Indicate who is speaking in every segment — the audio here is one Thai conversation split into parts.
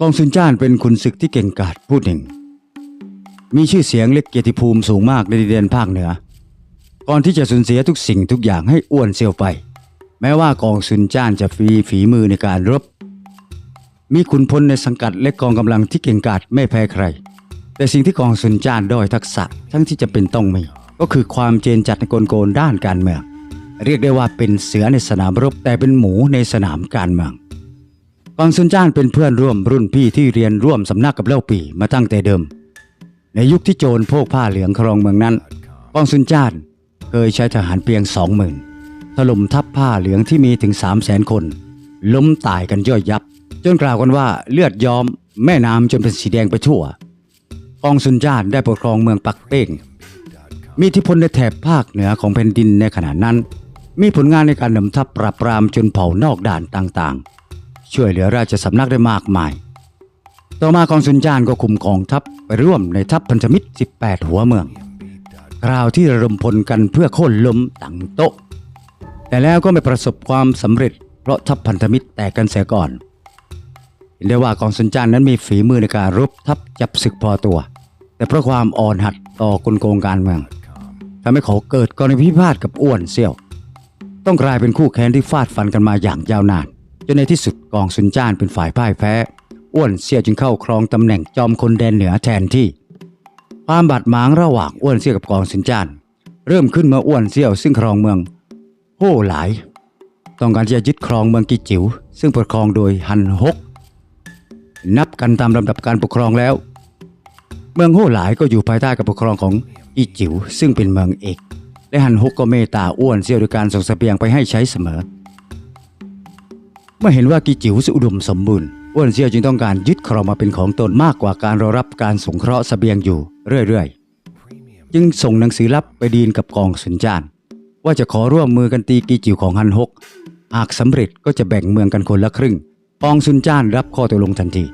Speaker 1: กองซุนจ้านเป็นขุนศึกที่เก่งกาจผู้หนึ่ง มีชื่อเสียงและเกียรติภูมิสูงมากในดินแดนภาคเหนือ ก่อนที่จะสูญเสียทุกสิ่งทุกอย่างให้อ้วนเซียวไป แม้ว่ากองซุนจ้านจะฟรีฝีมือในการรบ มีขุนพลในสังกัดและกองกำลังที่เก่งกาจไม่แพ้ใคร แต่สิ่งที่กองซุนจ้านด้อยทักษะทั้งที่จะเป็นต้องมีก็คือความเจนจัดในกลโกนด้านการเมือง เรียกได้ว่าเป็นเสือในสนามรบแต่เป็นหมูในสนามการเมือง กองซุนจ้านเป็นเพื่อนร่วมรุ่นพี่ที่เรียนร่วมสำนักกับเล่าปีมาตั้งแต่เดิม ในยุคที่โจรโพกผ้าเหลืองครองเมืองนั้นกองซุนจ้านเคยใช้ทหารเพียงสองหมื่นถล่มทัพผ้าเหลืองที่มีถึงสามแสนคน ล้มตายกันย่อยยับ จนกล่าวกันว่าเลือดยอมแม่น้ำจนเป็นสีแดงไปทั่วกองซุนจ้านได้ปกครองเมืองปักเป้ง มีอิทธิพลในแถบภาคเหนือของแผ่นดินในขณะนั้น มีผลงานในการนำทัพปราบปรามจนเผ่านอกด่านต่างๆ ช่วยเหลือราชสำนักได้มากมาย ต่อมากองซุนจ้านก็คุมกองทัพไปร่วมในทัพพันธมิตร 18 หัวเมืองคราวที่ระดมพลกันเพื่อโค่นล้มตั้งโต๊ะ แต่แล้วก็ไม่ประสบความสำเร็จ เพราะทัพพันธมิตรแตกกันเสียก่อนเห็นได้ว่ากองซุนจ้านนั้นมีฝีมือในการรบทัพจับศึกพอตัว แต่เพราะความอ่อนหัดต่อกลโกงการเมืองทำให้เขาเกิดกรณีพิพาทกับอ้วนเซี่ยว ต้องกลายเป็นคู่แค้นที่ฟาดฟันกันมาอย่างยาวนาน จนในที่สุดกองซุนจ้านเป็นฝ่ายพ่ายแพ้ อ้วนเซี่ยจึงเข้าครองตำแหน่งจอมคนแดนเหนือแทนที่ ความบาดหมางระหว่างอ้วนเซี่ยกับกองซุนจ้าน เริ่มขึ้นเมื่ออ้วนเซี่ยวซึ่งครองเมืองโฮ่หลาย ต้องการจะยึดครองเมืองกีจิ๋วซึ่งปกครองโดยฮันฮก นับกันตามลำดับการปกครองแล้ว เมืองโฮ่หลายก็อยู่ภายใต้การปกครองของอีจิ๋วซึ่งเป็นเมืองเอกและฮันฮกก็เมตตาอ้วนเซี่ยวโดยการส่งสเสบียงไปให้ใช้เสมอ เมื่อเห็นว่ากีจิ๋วสุอุดมสมบูรณ์อ้วนเซียวจึงต้องการยึดครองมาเป็นของตนมากกว่าการรอรับการสงเคราะห์สเสบียงอยู่เรื่อยๆ จึงส่งหนังสือลับไปดีนกับกองสุนจานว่าจะขอร่วมมือกันตีกีจิ๋วของฮันฮก หากสำเร็จก็จะแบ่งเมืองกันคนละครึ่ง กองซุนจ้านรับข้อตกลงทันที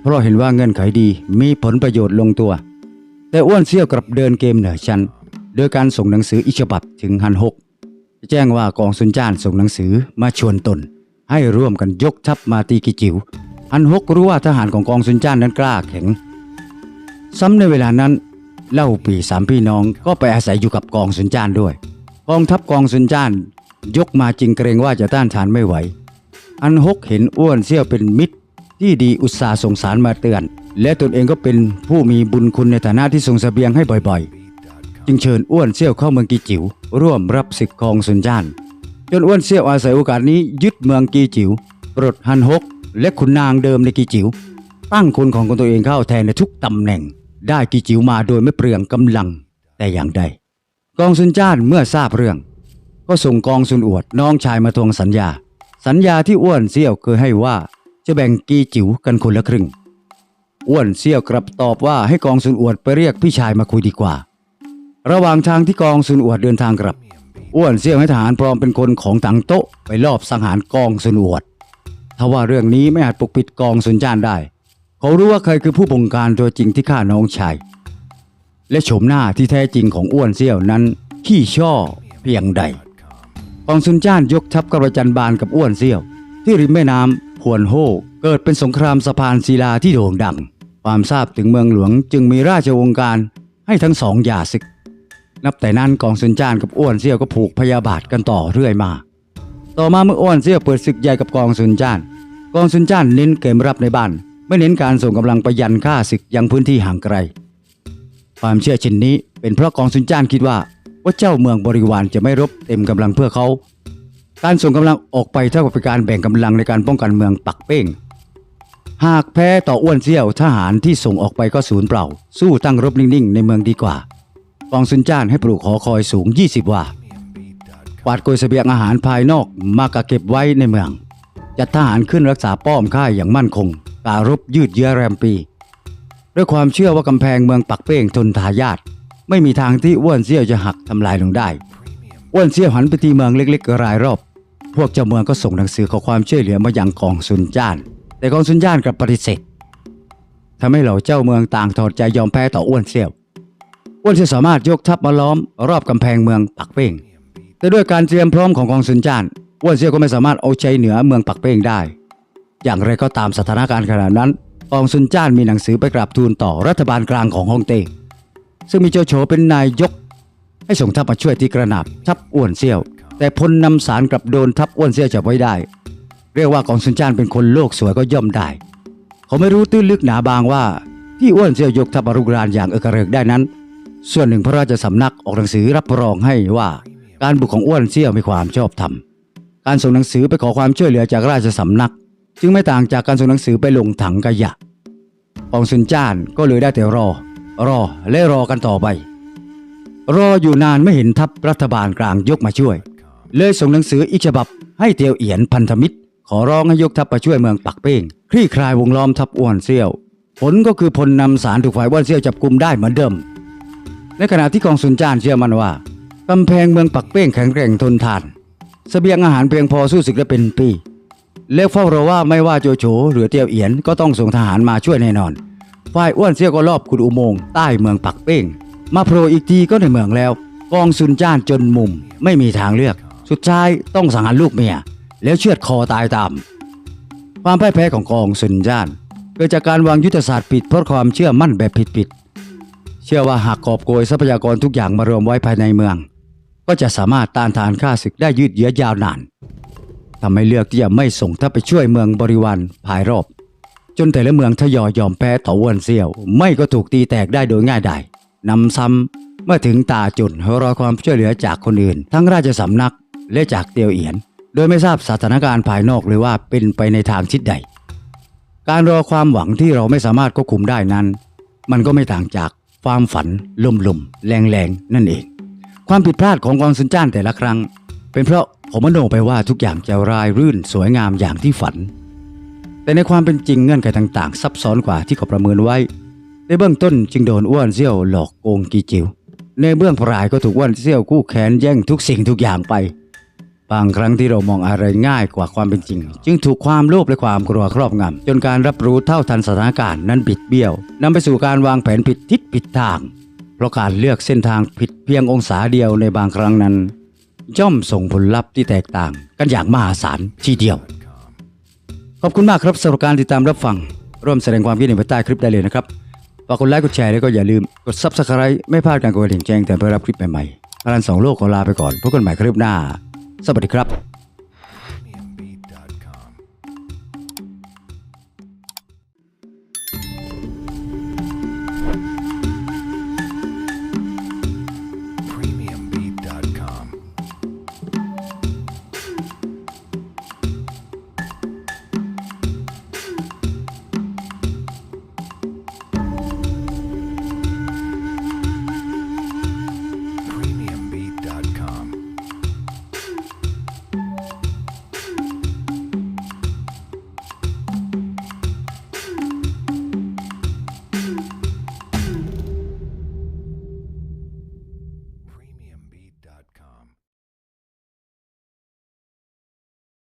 Speaker 1: เพราะเห็นว่าเงื่อนไขดีมีผลประโยชน์ลงตัว แต่อ้วนเซียวกลับเดินเกมเหนือชั้นโดยการส่งหนังสืออีกฉบับถึงฮันฮกแจ้งว่ากองซุนจ้านส่งหนังสือมาชวนตน ให้ร่วมกันยกทัพมาตีกิจิว๋วฮันฮกรู้ว่าทหารของกองซุนจ้านนั้นกล้าแข็ง ซ้ำในเวลานั้นเล่าปีสามพี่น้องก็ไปอาศัยอยู่กับกองซุนจ้านด้วย กองทัพกองซุนจ้าน ยกมาจริงเกรงว่าจะต้านทานไม่ไหว อันฮกเห็นอ้วนเซี่ยวเป็นมิตร ที่ดีอุตสาห์ส่งสารมาเตือน และตนเองก็เป็นผู้มีบุญคุณในฐานะที่ส่งเสบียงให้บ่อยๆ จึงเชิญอ้วนเซี่ยวเข้าเมืองกีจิ๋วร่วมรับศึกกองซุนจ้าน จนอ้วนเซี่ยวอาศัยโอกาสนี้ยึดเมืองกีจิ๋วปลดฮันฮก และขุนนางเดิมในกีจิ๋วตั้งคนของตัวเองเข้าแทนในทุกตำแหน่ง ได้กีจิ๋วมาโดยไม่เปลืองกำลังแต่อย่างใด กองซุนจ้านเมื่อทราบเรื่อง ก็ส่งกองซุนอวดน้องชายมาทวงสัญญา สัญญาที่อ้วนเซี่ยวเคยให้ว่าจะแบ่งกีจิ๋วกันคนละครึ่งอ้วนเซี่ยวกลับตอบว่าให้กองซุนอวดไปเรียกพี่ชายมาคุยดีกว่า ระหว่างทางที่กองซุนอวดเดินทางกลับ อ้วนเซี่ยวให้ทหารปลอมเป็นคนของตังโต๊ะไปลอบสังหารกองซุนอวดทว่าเรื่องนี้ไม่อาจปกปิดกองซุนจ้านได้ เขารู้ว่าใครคือผู้บงการตัวจริงที่ฆ่าน้องชาย และโฉมหน้าที่แท้จริงของอ้วนเซี่ยวนั้น ขี้ช่อเพียงใด กองซุนจ้านยกทัพกระจันบานกับอ้วนเซี่ยว ที่ริมแม่น้ำพวนโฮเกิดเป็นสงครามสะพานศิลาที่โด่งดัง ความทราบถึงเมืองหลวงจึงมีราชวงการให้ทั้งสองหย่าศึก นับแต่นั้นกองซุนจ้านกับอ้วนเซี่ยวก็ผูกพยาบาทกันต่อเรื่อยมา ต่อมาเมื่ออ้วนเซี่ยวเปิดศึกใหญ่กับกองซุนจ้าน กองซุนจ้านเน้นเกมรับในบ้าน ไม่เน้นการส่งกำลังไปยันฆ่าศึกยังพื้นที่ห่างไกล ความเชื่อเช่นนี้เป็นเพราะกองซุนจ้านคิดว่าว่าเจ้าเมืองบริวารจะไม่รบเต็มกำลังเพื่อเขา การส่งกำลังออกไปเท่ากับเป็นการแบ่งกำลังในการป้องกันเมืองปักเป้ง หากแพ้ต่ออ้วนเซี่ยวทหารที่ส่งออกไปก็สูญเปล่า สู้ตั้งรบนิ่งๆ ในเมืองดีกว่า กองซุนจ้านให้ปลูกหอคอยสูง 20 ว่ากวาดโกยเสบียงอาหารภายนอกมากะเก็บไว้ในเมือง จัดทหารขึ้นรักษาป้อมค่ายอย่างมั่นคงการรบยืดเยื้อแรมปี ด้วยความเชื่อว่ากำแพงเมืองปักเป้งทนทายาทไม่มีทางที่อ้วนเซี่ยวจะหักทำลายลงได้อ้วนเซี่ยวหันไปที่เมืองเล็กๆรายรอบ พวกเจ้าเมืองก็ส่งหนังสือขอความช่วยเหลือมายังกองซุนจ้าน แต่กองซุนจ้านกลับปฏิเสธทำให้เหล่าเจ้าเมืองต่างถอดใจยอมแพ้ต่ออ้วนเซี่ยว อ้วนเซียวสามารถยกทัพมาล้อมรอบกำแพงเมืองปักเป้ง แต่ด้วยการเตรียมพร้อมของกองซุนจ้านอ้วนเซียวก็ไม่สามารถเอาใจเหนือเมืองปักเป้งได้ อย่างไรก็ตามสถานการณ์ขณะนั้นกองซุนจ้านมีหนังสือไปกราบทูลต่อรัฐบาลกลางของฮ่องเต้ซึ่งมีโจโฉเป็นนายยก ให้ส่งทัพมาช่วยที่กระนาบทัพอ้วนเซียว แต่พลนำสารกลับโดนทัพอ้วนเซียวจับไว้ได้ เรียกว่ากองซุนจ้านเป็นคนโลกสวยก็ย่อมได้เขาไม่รู้ตื้นลึกหนาบางว่าที่อ้วนเซียวยกทัพมารุกรานอย่างเอกระเริกได้นั้น ส่วนหนึ่งพระราชสำนักออกหนังสือรับรองให้ว่าการบุกของอ้วนเซี่ยวมีความชอบธรรม การส่งหนังสือไปขอความช่วยเหลือจากราชสำนัก จึงไม่ต่างจากการส่งหนังสือไปลงถังขยะกองซุนจ้านก็เลยได้แต่รอ รอและรอกันต่อไป รออยู่นานไม่เห็นทัพรัฐบาลกลางยกมาช่วย เลยส่งหนังสืออีกฉบับให้เตียวเอียนพันธมิตร ขอร้องให้ยกทัพมาช่วยเมืองปักเป้งคลี่คลายวงล้อมทัพอ้วนเซี่ยว ผลก็คือพลนำสารถูกฝ่ายอ้วนเซี่ยวจับกลุ่มได้เหมือนเดิม ในขณะที่กองซุนจ้านเชื่อมั่นว่ากำแพงเมืองปักเป้งแข็งแกร่งทนทานเสบียงอาหารเพียงพอสู้ศึกได้เป็นปีเล็กเฝ้ารอว่าไม่ว่าโจโฉหรือเตียวเอียนก็ต้องส่งทหารมาช่วยแน่นอน ฝ่ายอ้วนเซี่ยวก็รอบขุดอุโมงค์ใต้เมืองปักเป้ง มาโผล่อีกทีก็ในเมืองแล้ว กองซุนจ้านจนมุมไม่มีทางเลือก สุดท้ายต้องสังหารลูกเมีย แล้วเชือดคอตายตาม ความพ่ายแพ้ของกองซุนจ้าน เกิดจากการวางยุทธศาสตร์ผิดเพราะความเชื่อมั่นแบบผิดๆ ชื่อว่าหากกอบโกยทรัพยากรทุกอย่างมารวมไว้ภายในเมือง ก็จะสามารถต้านทานข้าศึกได้ยืดเยื้อยาวนานทำให้เลือกที่จะไม่ส่งทัพไปช่วยเมืองบริวารภายรอบ จนแต่ละเมืองทยอยยอมแพ้ต่อวนเซี่ยว ไม่ก็ถูกตีแตกได้โดยง่ายดายนำซ้ำเมื่อถึงตาจุนรอความช่วยเหลือจากคนอื่น ทั้งราชสำนักและจากเตียวเอียน โดยไม่ทราบสถานการณ์ภายนอกเลยว่าเป็นไปในทางทิศใด การรอความหวังที่เราไม่สามารถควบคุมได้นั้น มันก็ไม่ต่างจาก ความฝันลมๆแรงๆนั่นเอง ความผิดพลาดของกองซุนจ้านแต่ละครั้ง เป็นเพราะผมมโนไปว่าทุกอย่างจะรายรื่นสวยงามอย่างที่ฝัน แต่ในความเป็นจริงเงื่อนไขต่างๆ ซับซ้อนกว่าที่เขาประเมินไว้ ในเบื้องต้นจึงโดนอ้วนเซี่ยวหลอกโกงกีจิว ในเบื้องปลายก็ถูกอ้วนเซี่ยวคู่แขนแย่งทุกสิ่งทุกอย่างไป บางครั้งที่เรามองอะไรง่ายกว่าความเป็นจริง จึงถูกความโลภและความกลัวครอบงำจนการรับรู้เท่าทันสถานการณ์นั้นบิดเบี้ยวนำไปสู่การวางแผนผิดทิศผิดทาง เพราะการเลือกเส้นทางผิดเพียงองศาเดียวในบางครั้งนั้น ย่อมส่งผลลัพธ์ที่แตกต่างกันอย่างมหาศาลทีเดียว ขอบคุณมากครับสำหรับการติดตามรับฟังร่วมแสดงความคิดเห็นไว้ใต้คลิปได้เลยนะครับฝากกดไลค์กดแชร์แล้วก็อย่าลืมกด Subscribe ไม่พลาดการกดกระดิ่งแจ้งเตือนเพื่อรับคลิปใหม่ๆอารันสองโลกขอลาไปก่อนพบกันใหม่คลิปหน้า สวัสดีครับ